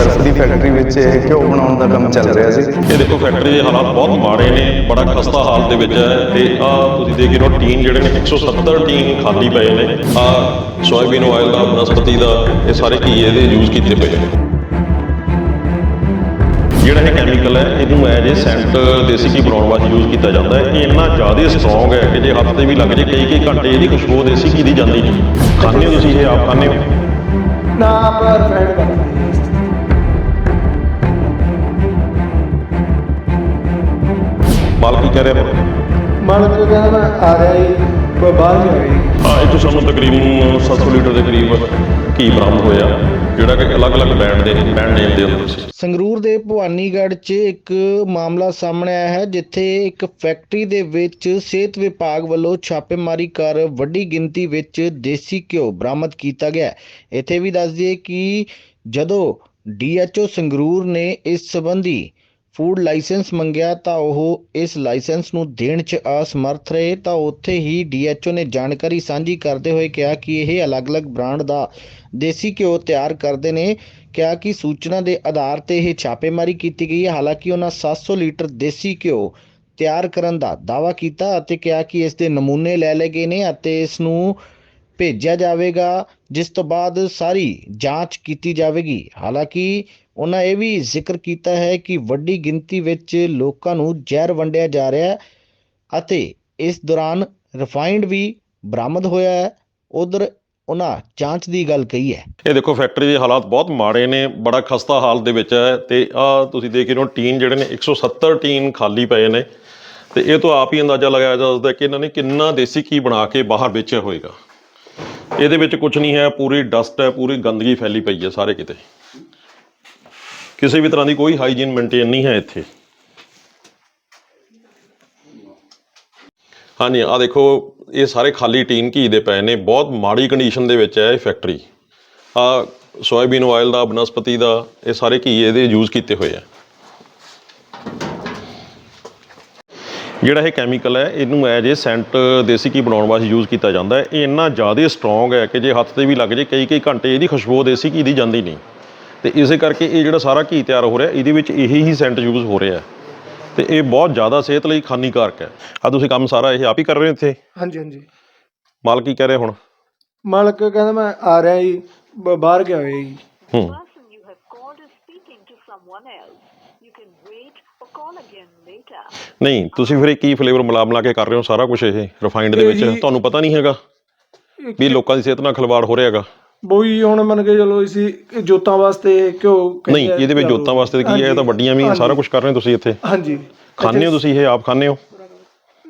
Surf ਦੀ factory ਵਿੱਚ ਇਹ ਘਿਓ ਬਣਾਉਣ ਦਾ ਕੰਮ ਚੱਲ ਰਿਹਾ ਸੀ। ਇਹ ਦੇਖੋ ਫੈਕਟਰੀ ਦੇ ਹਾਲਾਤ ਬਹੁਤ ਮਾੜੇ ਨੇ ਬੜਾ ਖਸਤਾ ਹਾਲ ਦੇ ਵਿੱਚ ਹੈ ਤੇ ਆ ਤੁਸੀਂ ਦੇਖ ਰਹੇ ਹੋ ਟੀਨ ਜਿਹੜੇ ਨੇ 170 ਟੀਨ ਖਾਲੀ ਪਏ ਨੇ। ਆ ਸੋਇਆਬੀਨ ਆਇਲ ਦਾ ਬਨਸਪਤੀ ਦਾ ਇਹ ਸਾਰੇ ਕੀ ਇਹਦੇ ਯੂਜ਼ ਕੀਤੇ ਪਏ ਨੇ। ਜਿਹੜਾ ਇਹ ਕੈਮੀਕਲ ਹੈ ਇਹਨੂੰ ਐਜ ਇਹ ਸੈਂਟ ਦੇਸੀ ਘੀ ਬਣਾਉਣ ਵਾਸਤੇ ਯੂਜ਼ ਕੀਤਾ ਜਾਂਦਾ ਹੈ। ਇਹ ਇੰਨਾ ਜ਼ਿਆਦਾ ਸਟਰੋਂਗ ਹੈ ਕਿ ਜੇ ਹੱਥ ਤੇ ਵੀ ਲੱਗ ਜੇ ਕਈ ਕਈ ਘੰਟੇ ਇਹਦੀ ਖੁਸ਼ਬੂ ਦੇਸੀ ਘੀ ਦੀ ਜਾਂਦੀ ਨਹੀਂ। ਖਾਂਦੇ ਹੋ ਤੁਸੀਂ ਇਹ ਆਪ ਖਾਂਦੇ ਹੋ? ਨਾ ਆਪਾਂ ਰਿਫਾਈਂਡ ਕਰਦੇ ਹਾਂ ਇਸ 'ਚ। ਮਾਲ ਕੀ ਕਹਿ ਰਿਹਾ? ਮਾਲਕ ਕਹਿੰਦਾ ਮੈਂ ਆ ਰਿਹਾ ਜੀ ਬ- ਬਾਹਰ ਰਹੀ ਹਾਂ ਇਹ ਤੋਂ ਸਾਨੂੰ ਤਕਰੀਬਨ 700 ਲੀਟਰ ਦੇ ਕਰੀਬ ਘੀ ਬਰਾਮਦ ਹੋਇਆ ਜਿਹੜਾ ਕਿ ਅਲੱਗ-ਅਲੱਗ ਬ੍ਰਾਂਡ ਦੇ ਬ੍ਰਾਂਡ ਨੇਮ ਦੇ ਅੰਦਰ ਸੀ ਸੰਗਰੂਰ ਦੇ ਭਵਾਨੀਗੜ੍ਹ 'ਚ ਇੱਕ ਮਾਮਲਾ ਸਾਹਮਣੇ ਆਇਆ ਹੈ ਜਿੱਥੇ ਇੱਕ ਫੈਕਟਰੀ ਦੇ ਵਿੱਚ ਸਿਹਤ ਵਿਭਾਗ ਵੱਲੋਂ ਛਾਪੇਮਾਰੀ ਕਰ ਵੱਡੀ ਗਿਣਤੀ ਵਿੱਚ ਦੇਸੀ ਘਿਓ ਬਰਾਮਦ ਕੀਤਾ ਗਿਆ ਹੈ। ਇੱਥੇ ਵੀ ਦੱਸ ਦਈਏ ਕਿ ਜਦੋਂ ਡੀਐਚਓ ਸੰਗਰੂਰ ਨੇ ਇਸ ਸੰਬੰਧੀ ਫੂਡ ਲਾਇਸੈਂਸ ਮੰਗਿਆ ਤਾਂ ਉਹ ਇਸ ਲਾਇਸੈਂਸ ਨੂੰ ਦੇਣ 'ਚ ਅਸਮਰਥ ਰਹੇ। ਤਾਂ ਉੱਥੇ ਹੀ ਡੀਐਚਓ ਨੇ ਜਾਣਕਾਰੀ ਸਾਂਝੀ ਕਰਦੇ ਹੋਏ ਕਿਹਾ ਕਿ ਇਹ ਅਲੱਗ-ਅਲੱਗ ਬ੍ਰਾਂਡ ਦਾ ਦੇਸੀ ਘਿਓ ਤਿਆਰ ਕਰਦੇ ਨੇ। ਕਿਹਾ ਕਿ ਸੂਚਨਾ ਦੇ ਆਧਾਰ ਤੇ ਇਹ ਛਾਪੇਮਾਰੀ ਕੀਤੀ ਗਈ ਹੈ। ਹਾਲਾਂਕਿ ਉਹਨਾਂ 700 ਲੀਟਰ ਦੇਸੀ ਘਿਓ ਤਿਆਰ ਕਰਨ ਦਾ ਦਾਅਵਾ ਕੀਤਾ ਅਤੇ ਕਿਹਾ ਕਿ ਇਸ ਦੇ ਨਮੂਨੇ ਲੈ ਲਏ ਗਏ ਨੇ ਅਤੇ ਇਸ ਨੂੰ ਭੇਜਿਆ ਜਾਵੇਗਾ। ਜਿਸ ਤੋਂ ਬਾਅਦ ਸਾਰੀ ਜਾਂਚ ਕੀਤੀ ਜਾਵੇਗੀ। ਹਾਲਾਂਕਿ ਉਹਨਾਂ ਇਹ ਵੀ ਜ਼ਿਕਰ ਕੀਤਾ ਹੈ ਕਿ ਵੱਡੀ ਗਿਣਤੀ ਵਿੱਚ ਲੋਕਾਂ ਨੂੰ ਜ਼ਹਿਰ ਵੰਡਿਆ ਜਾ ਰਿਹਾ ਹੈ ਅਤੇ ਇਸ ਦੌਰਾਨ ਰਿਫਾਈਨਡ ਵੀ ਬਰਾਮਦ ਹੋਇਆ ਹੈ। ਉਧਰ ਉਹਨਾਂ ਜਾਂਚ ਦੀ ਗੱਲ ਕਹੀ ਹੈ। ਇਹ ਦੇਖੋ ਫੈਕਟਰੀ ਦੇ ਹਾਲਾਤ ਬਹੁਤ ਮਾੜੇ ਨੇ, ਬੜਾ ਖਸਤਾ ਹਾਲ ਦੇ ਵਿੱਚ ਹੈ ਤੇ ਆ ਤੁਸੀਂ ਦੇਖ ਰਹੇ ਹੋ, ਟੀਨ ਜਿਹੜੇ ਨੇ 170 ਟੀਨ ਖਾਲੀ ਪਏ ਨੇ ਤੇ ਇਹ ਤੋਂ ਆਪ ਹੀ ਅੰਦਾਜ਼ਾ ਲਗਾਇਆ ਜਾ ਸਕਦਾ ਕਿ ਇਹਨਾਂ ਨੇ ਕਿੰਨਾ ਦੇਸੀ ਘੀ ਬਣਾ ਕੇ ਬਾਹਰ ਵੇਚਿਆ ਹੋਵੇਗਾ ਇਹਦੇ ਵਿੱਚ ਕੁਝ ਨਹੀਂ ਹੈ, ਪੂਰੀ ਡਸਟ ਹੈ, ਪੂਰੀ ਗੰਦਗੀ ਫੈਲੀ ਪਈ ਹੈ ਸਾਰੇ ਕਿਤੇ। ਕਿਸੇ ਵੀ ਤਰ੍ਹਾਂ ਦੀ ਕੋਈ ਹਾਈਜੀਨ ਮੇਨਟੇਨ ਨਹੀਂ ਹੈ ਇੱਥੇ। ਹਾਂਜੀ ਆ ਦੇਖੋ, ਇਹ ਸਾਰੇ ਖਾਲੀ ਟੀਨ ਘੀ ਦੇ ਪਏ ਨੇ, ਬਹੁਤ ਮਾੜੀ ਕੰਡੀਸ਼ਨ ਦੇ ਵਿੱਚ ਹੈ ਇਹ ਫੈਕਟਰੀ ਆ ਸੋਇਆਬੀਨ ਆਇਲ ਦਾ, ਬਨਸਪਤੀ ਦਾ, ਇਹ ਸਾਰੇ ਘੀ ਇਹਦੇ ਯੂਜ਼ ਕੀਤੇ ਹੋਏ ਆ। ਜਿਹੜਾ ਇਹ ਕੈਮੀਕਲ ਹੈ ਇਹਨੂੰ ਐਜ ਇਹ ਸੈਂਟ ਦੇਸੀ ਘੀ ਬਣਾਉਣ ਵਾਸਤੇ ਯੂਜ਼ ਕੀਤਾ ਜਾਂਦਾ ਹੈ। ਇਹ ਇੰਨਾ ਜ਼ਿਆਦਾ ਸਟਰੋਂਗ ਹੈ ਕਿ ਜੇ ਹੱਥ ਤੇ ਵੀ ਲੱਗ ਜੇ ਕਈ ਕਈ ਘੰਟੇ ਇਹਦੀ ਖੁਸ਼ਬੂ ਦੇਸੀ ਘੀ ਦੀ ਜਾਂਦੀ ਨਹੀਂ। ਤੇ ਇਸੇ ਕਰਕੇ ਇਹ ਜਿਹੜਾ ਸਾਰਾ ਘੀ ਤਿਆਰ ਹੋ ਰਿਹਾ ਇਹਦੇ ਵਿੱਚ ਇਹੀ ਹੀ ਸੈਂਟ ਯੂਜ਼ ਹੋ ਰਿਹਾ ਤੇ ਇਹ ਬਹੁਤ ਜ਼ਿਆਦਾ ਸਿਹਤ ਲਈ ਹਾਨੀਕਾਰਕ ਹੈ। ਆ ਤੁਸੀਂ ਕੰਮ ਸਾਰਾ ਇਹ ਆਪ ਹੀ ਕਰ ਰਹੇ ਹੋ ਇੱਥੇ? ਹਾਂਜੀ ਹਾਂਜੀ। ਮਾਲਕ ਕੀ ਕਹਿ ਰਿਹਾ ਹੁਣ? ਮਾਲਕ ਕਹਿੰਦਾ ਮੈਂ ਆ ਰਿਹਾ ਜੀ ਬ- ਬਾਹਰ ਗਿਆ ਹੋਇਆ ਜੀ। ਹੂੰ। Person you have called is speaking to someone else. ਨਹੀਂ ਤੁਸੀਂ ਫਿਰ ਇਹ ਕੀ ਫਲੇਵਰ ਮਿਲਾ ਮਿਲਾ ਕੇ ਕਰ ਰਹੇ ਹੋ? ਸਾਰਾ ਕੁਝ ਇਹ ਰਿਫਾਈਨਡ ਦੇ ਵਿੱਚ ਤੁਹਾਨੂੰ ਪਤਾ ਨਹੀਂ ਹੈਗਾ ਵੀ ਲੋਕਾਂ ਦੀ ਸਿਹਤ ਨਾਲ ਖਿਲਵਾੜ ਹੋ ਰਿਹਾ ਹੈਗਾ। ਬੋਈ ਹੁਣ ਮੰਨ ਕੇ ਚਲੋ ਇਹ ਜੋਤਾਂ ਵਾਸਤੇ ਕਿਉਂ ਨਹੀਂ ਇਹਦੇ ਵਿੱਚ ਜੋਤਾਂ ਵਾਸਤੇ ਕੀ ਹੈ? ਇਹ ਤਾਂ ਵੱਡੀਆਂ ਵੀ ਸਾਰਾ ਕੁਝ ਕਰ ਰਹੇ ਹੋ ਤੁਸੀਂ ਇੱਥੇ। ਹਾਂਜੀ। ਖਾਂਦੇ ਹੋ ਤੁਸੀਂ ਇਹ ਆਪ ਖਾਂਦੇ ਹੋ?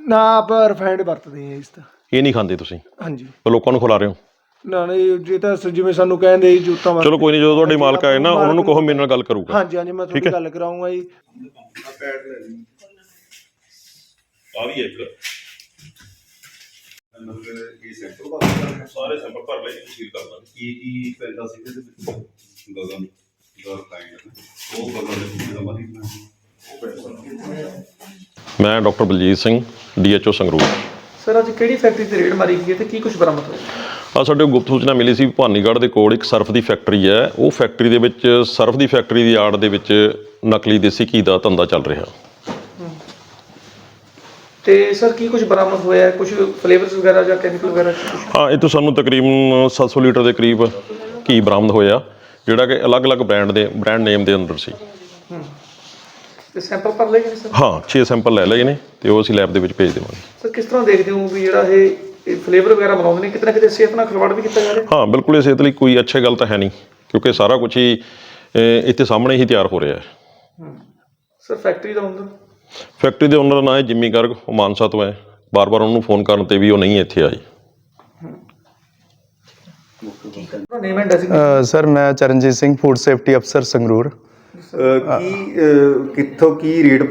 ਨਾ ਆਪਾਂ ਰਿਫਾਈਂਡ ਵਰਤਦੇ ਹਾਂ ਇਸ ਤਾਂ। ਇਹ ਨਹੀਂ ਖਾਂਦੇ ਤੁਸੀਂ? ਹਾਂਜੀ। ਪਰ ਲੋਕਾਂ ਨੂੰ ਖਿਲਾ ਰਹੇ ਹੋ? ਨਾ ਨਹੀਂ ਜੇ ਤਾਂ ਸ- ਜਿਵੇਂ ਸਾਨੂੰ ਕਹਿੰਦੇ ਜੀ ਜੋਤਾਂ ਵਾਸਤੇ। ਚਲੋ ਕੋਈ ਨਹੀਂ ਜਦੋਂ ਤੁਹਾਡੇ ਮਾਲਕ ਆਏ ਨਾ ਉਹਨਾਂ ਨੂੰ ਕਹੋ ਮੇਰੇ ਨਾਲ ਗੱਲ ਕਰੂਗਾ। ਹਾਂਜੀ ਹਾਂਜੀ ਮੈਂ ਤੁਹਾਡੀ ਗੱਲ ਕਰਾਉਂਗਾ ਜੀ। ਆ ਵੀ ਇੱਕ। ਸਾਰੇ ਸੈਂਪਲ ਭਰ ਲੈ ਸੀਲ ਕਰ ਦਾਂਗੇ ਕੀ ਕੀ ਪੈਂਦਾ ਸੀ ਇਹਦੇ ਵਿੱਚ? ਗਗਨ ਗਰ ਕਾਇੰਡ ਉਹ ਗਗਨ ਦੇ ਵਿੱਚ ਦਾ ਮਰੀ ਮੈਂ doctor Baljeet Singh DHO Sangrur. Sir ਅੱਜ ਕਿਹੜੀ ਫੈਕਟਰੀ ਤੇ ਰੇਡ ਮਾਰੀ ਗਈ ਹੈ ਤੇ ਕੀ ਕੁਝ ਬਰਾਮਦ ਹੋਇਆ? ਆ ਸਾਡੇ ਗੁਪਤ ਸੂਚਨਾ ਮਿਲੀ ਸੀ ਭਾਨੀਗੜ੍ਹ ਦੇ ਕੋਲ ਇੱਕ ਸਰਫ ਦੀ ਫੈਕਟਰੀ ਹੈ। ਉਹ ਫੈਕਟਰੀ ਦੇ ਵਿੱਚ ਸਰਫ ਦੀ ਫੈਕਟਰੀ ਦੀ ਆੜ ਦੇ ਵਿੱਚ ਨਕਲੀ ਦੇਸੀ ਘੀ ਦਾ ਧੰਦਾ ਚੱਲ ਰਿਹਾ। ਤੇ ਸਰ ਕੀ ਕੁਝ ਬਰਾਮਦ ਹੋਇਆ? ਹੈ ਕੁਝ ਫਲੇਵਰਸ ਵਗੈਰਾ ਜਾਂ ਕੈਮੀਕਲ ਵਗੈਰਾ ਕੁਛ? ਹਾਂ ਇਹ ਤੋਂ ਸਾਨੂੰ ਤਕਰੀਬਨ 700 ਲੀਟਰ ਦੇ ਕਰੀਬ ਘੀ ਬਰਾਮਦ ਹੋਇਆ ਜਿਹੜਾ ਕਿ ਅਲੱਗ-ਅਲੱਗ ਬ੍ਰਾਂਡ ਦੇ ਬ੍ਰਾਂਡ ਨੇਮ ਦੇ ਅੰਦਰ ਸੀ। ਤੇ ਸੈਂਪਲ ਭਰ ਲਏ ਗਏ ਨੇ ਸਰ? ਹਾਂ 6 ਸੈਂਪਲ ਲੈ ਲਏ ਨੇ ਤੇ ਉਹ ਅਸੀਂ ਲੈਬ ਦੇ ਵਿੱਚ ਭੇਜ ਦੇਵਾਂਗੇ। ਸਰ ਕਿਸ ਤਰ੍ਹਾਂ ਦੇਖਦੇ ਹੋ ਵੀ ਜਿਹੜਾ ਇਹ ਫਲੇਵਰ ਵਗੈਰਾ ਬਣਾਉਂਦੇ ਨੇ ਕਿਤੇ ਨਾ ਕਿਤੇ ਸਿਹਤ ਨਾਲ ਖਿਲਵਾੜ ਵੀ ਕੀਤਾ ਜਾ ਰਿਹਾ? ਹਾਂ ਬਿਲਕੁਲ ਇਹ ਸਿਹਤ ਲਈ ਕੋਈ ਅੱਛੀ ਗੱਲ ਤਾਂ ਹੈ ਨਹੀਂ ਕਿਉਂਕਿ ਸਾਰਾ ਕੁਝ ਹੀ ਇੱਥੇ ਸਾਹਮਣੇ ਹੀ ਤਿਆਰ ਹੋ ਰਿਹਾ ਹੈ। ਸਰ ਫੈਕਟਰੀ ਦਾ ਹੁੰਦਾ ਫੈਕਟਰੀ ਦੇ ਓਨਰ ਦਾ ਨਾਂ ਹੈ ਜਿੰਮੀ ਗਰਗ ਉਹ ਮਾਨਸਾ ਤੋਂ ਹੈ। ਬਾਰ-ਬਾਰ ਉਹਨੂੰ ਫੋਨ ਕਰਨ ਤੇ ਵੀ ਉਹ ਨਹੀਂ ਇੱਥੇ ਆਈ ਨੇਮ ਸਰ ਮੈਂ ਚਰਨਜੀਤ ਸਿੰਘ ਫੂਡ ਸੇਫਟੀ ਅਫਸਰ ਸੰਗਰੂਰ। ਕੀ ਕਿੱਥੋਂ ਕੀ ਰੇਟ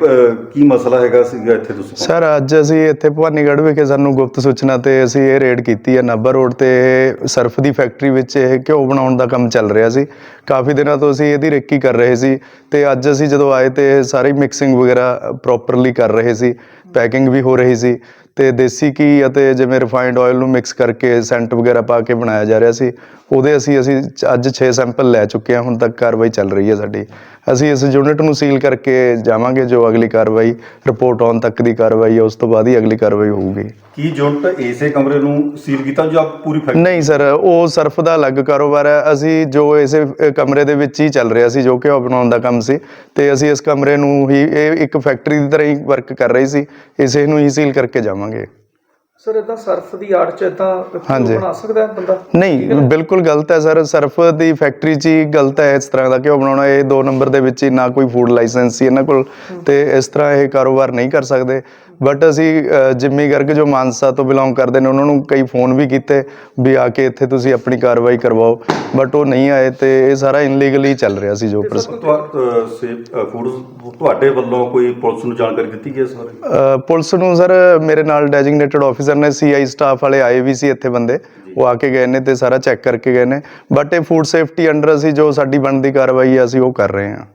ਕੀ ਮਸਲਾ ਹੈਗਾ ਸੀਗਾ ਇੱਥੇ ਤੁਸੀਂ? ਸਰ ਅੱਜ ਅਸੀਂ ਇੱਥੇ ਭਵਾਨੀਗੜ੍ਹ ਵਿਖੇ ਸਾਨੂੰ ਗੁਪਤ ਸੂਚਨਾ ਤੇ ਅਸੀਂ ਇਹ ਰੇਡ ਕੀਤੀ ਹੈ ਨਾਭਾ ਰੋਡ ਤੇ ਸਰਫ ਦੀ ਫੈਕਟਰੀ ਵਿੱਚ ਇਹ ਘਿਓ ਬਣਾਉਣ ਦਾ ਕੰਮ ਚੱਲ ਰਿਹਾ ਸੀ। ਕਾਫੀ ਦਿਨਾਂ ਤੋਂ ਅਸੀਂ ਇਹਦੀ ਰੇਕੀ ਕਰ ਰਹੇ ਸੀ ਤੇ ਅੱਜ ਅਸੀਂ ਜਦੋਂ ਆਏ ਤੇ ਇਹ ਸਾਰੀ ਮਿਕਸਿੰਗ ਵਗੈਰਾ ਪ੍ਰੋਪਰਲੀ ਕਰ ਰਹੇ ਸੀ ਪੈਕਿੰਗ ਵੀ ਹੋ ਰਹੀ ਸੀ। ਤੇ ਦੇਸੀ ਘੀ ਅਤੇ ਜਿਵੇਂ ਰਿਫਾਈਨਡ ਆਇਲ ਨੂੰ ਮਿਕਸ ਕਰਕੇ ਸੈਂਟ ਵਗੈਰਾ ਪਾ ਕੇ ਬਣਾਇਆ ਜਾ ਰਿਹਾ ਸੀ ਉਹਦੇ ਅਸੀਂ ਅਸੀਂ ਅੱਜ 6 ਸੈਂਪਲ ਲੈ ਚੁੱਕੇ ਹਾਂ ਹੁਣ ਤੱਕ ਕਾਰਵਾਈ ਚੱਲ ਰਹੀ ਹੈ ਸਾਡੀ। ਅਸੀਂ ਇਸ ਯੂਨਿਟ ਨੂੰ ਸੀਲ ਕਰਕੇ ਜਾਵਾਂਗੇ ਜੋ ਅਗਲੀ ਕਾਰਵਾਈ ਰਿਪੋਰਟ ਆਉਣ ਤੱਕ ਦੀ ਕਾਰਵਾਈ ਹੈ ਉਸ ਤੋਂ ਬਾਅਦ ਹੀ ਅਗਲੀ ਕਾਰਵਾਈ ਹੋਊਗੀ। ਕੀ ਯੂਨਿਟ ਇਸੇ ਕਮਰੇ ਨੂੰ ਸੀਲ ਕੀਤਾ ਜਾਂ ਪੂਰੀ ਫੈਕਟਰੀ ਨਹੀਂ ਸਰ ਉਹ ਸਰਫ ਦਾ ਅਲੱਗ ਕਾਰੋਬਾਰ ਹੈ। ਅਸੀਂ ਜੋ ਇਸੇ ਕਮਰੇ ਦੇ ਵਿੱਚ ਹੀ ਚੱਲ ਰਿਹਾ ਸੀ ਜੋ ਕਿ ਉਹ ਬਣਾਉਣ ਦਾ ਕੰਮ ਸੀ। ਤੇ ਅਸੀਂ ਇਸ ਕਮਰੇ ਨੂੰ ਹੀ ਇਹ ਇੱਕ ਫੈਕਟਰੀ ਦੀ ਤਰ੍ਹਾਂ ਹੀ ਵਰਕ ਕਰ ਰਹੀ ਸੀ। ਇਸੇ ਨੂੰ ਹੀ ਸੀਲ ਕਰਕੇ ਜਾਵਾਂਗੇ। ਕਰਾਂਗੇ ਸਰ ਇਦਾਂ ਸਰਫ ਦੀ ਆੜ ਚ ਇਦਾਂ ਹਾਂਜੀ। ਬਣਾ ਸਕਦਾ ਹੈ ਬੰਦਾ? ਨਹੀਂ ਬਿਲਕੁਲ ਗਲਤ ਹੈ ਸਰ। ਸਰਫ ਦੀ ਫੈਕਟਰੀ 'ਚ ਹੀ ਗਲਤ ਹੈ ਇਸ ਤਰ੍ਹਾਂ ਦਾ ਬਣਾਉਣਾ। ਇਹ ਦੋ ਨੰਬਰ ਦੇ ਵਿੱਚ ਹੀ ਨਾ ਕੋਈ ਫੂਡ ਲਾਇਸੈਂਸ ਸੀ ਇਹਨਾਂ ਕੋਲ ਤੇ ਇਸ ਤਰ੍ਹਾਂ ਇਹ ਕਾਰੋਬਾਰ ਨਹੀਂ ਕਰ ਸਕਦੇ। ਬਟ ਅਸੀਂ ਜਿੰਮੀ ਗਰਗ ਜੋ ਮਾਨਸਾ ਤੋਂ ਬਿਲੋਂਗ ਕਰਦੇ ਨੇ ਉਹਨਾਂ ਨੂੰ ਕਈ ਫੋਨ ਵੀ ਕੀਤੇ ਵੀ ਆ ਕੇ ਇੱਥੇ ਤੁਸੀਂ ਆਪਣੀ ਕਾਰਵਾਈ ਕਰਵਾਓ। ਬਟ ਉਹ ਨਹੀਂ ਆਏ ਤੇ ਇਹ ਸਾਰਾ ਇਨਲੀਗਲੀ ਚੱਲ ਰਿਹਾ ਸੀ ਜੋ ਪ੍ਰੋਸੈਸ ਫੂਡ ਤੁਹਾਡੇ ਵੱਲੋਂ ਕੋਈ ਪੁਲਿਸ ਨੂੰ ਜਾਣਕਾਰੀ ਦਿੱਤੀ ਗਈ ਇਸ ਬਾਰੇ? ਅ, ਪੁਲਿਸ ਨੂੰ ਸਰ ਮੇਰੇ ਨਾਲ ਡੈਜਿਗਨੇਟਡ ਆਫੀਸਰ ਨੇ ਸੀਆਈ ਸਟਾਫ ਵਾਲੇ ਆਏ ਵੀ ਸੀ ਇੱਥੇ ਬੰਦੇ ਉਹ ਆ ਕੇ ਗਏ ਨੇ ਤੇ ਸਾਰਾ ਚੈੱਕ ਕਰਕੇ ਗਏ ਨੇ। ਬਟ ਇਹ ਫੂਡ ਸੇਫਟੀ ਅੰਡਰ ਅਸੀਂ ਜੋ ਸਾਡੀ ਬਣਦੀ ਕਾਰਵਾਈ ਹੈ ਅਸੀਂ ਉਹ ਕਰ ਰਹੇ ਹਾਂ।